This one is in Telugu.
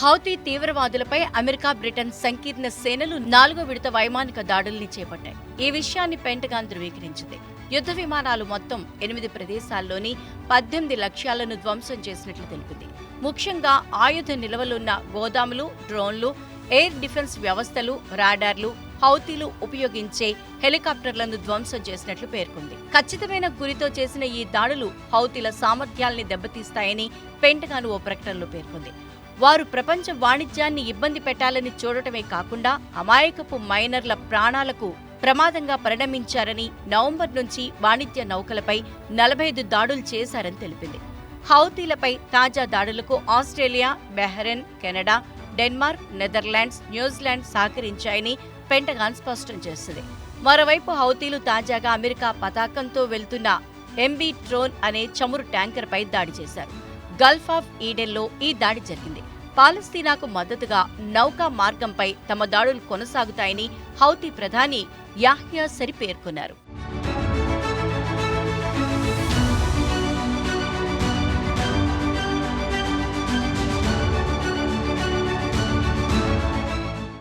హౌతీ తీవ్రవాదులపై అమెరికా బ్రిటన్ సంకీర్ణ సేనలు నాలుగో విడత వైమానిక దాడుల్ని చేపట్టాయి. ఈ విషయాన్ని పెంటగాన్ ధృవీకరించింది. యుద్ధ విమానాలు మొత్తం ఎనిమిది ప్రదేశాల్లోని పద్దెనిమిది లక్ష్యాలను ధ్వంసం చేసినట్లు తెలిపింది. ముఖ్యంగా ఆయుధ నిల్వలున్న గోదాములు డ్రోన్లు ఎయిర్ డిఫెన్స్ వ్యవస్థలు రాడార్లు హౌతీలు ఉపయోగించే హెలికాప్టర్లను ధ్వంసం చేసినట్లు పేర్కొంది. ఖచ్చితమైన గురితో చేసిన ఈ దాడులు హౌతీల సామర్థ్యాల్ని దెబ్బతీస్తాయని పెంటగాను ఓ ప్రకటనలో పేర్కొంది. వారు ప్రపంచ వాణిజ్యాన్ని ఇబ్బంది పెట్టాలని చూడటమే కాకుండా అమాయకపు మైనర్ల ప్రాణాలకు ప్రమాదంగా పరిణమించారని నవంబర్ నుంచి వాణిజ్య నౌకలపై నలభై ఐదు దాడులు చేశారని తెలిపింది. హౌతీలపై తాజా దాడులకు Australia Bahrain Canada Denmark Netherlands New Zealand సహకరించాయని Pentagon స్పష్టం చేసింది. మరోవైపు హౌతీలు తాజాగా అమెరికా పతాకంతో వెళ్తున్న ఎంబీ ట్రోన్ అనే చమురు ట్యాంకర్పై దాడి చేశారు. గల్ఫ్ ఆఫ్ ఈడెన్లో ఈ దాడి జరిగింది. పాలస్తీనాకు మద్దతుగా నౌకా మార్గంపై తమ దాడులు కొనసాగుతాయని హౌతీ ప్రధాని యాహ్యా సరి పేర్కొన్నారు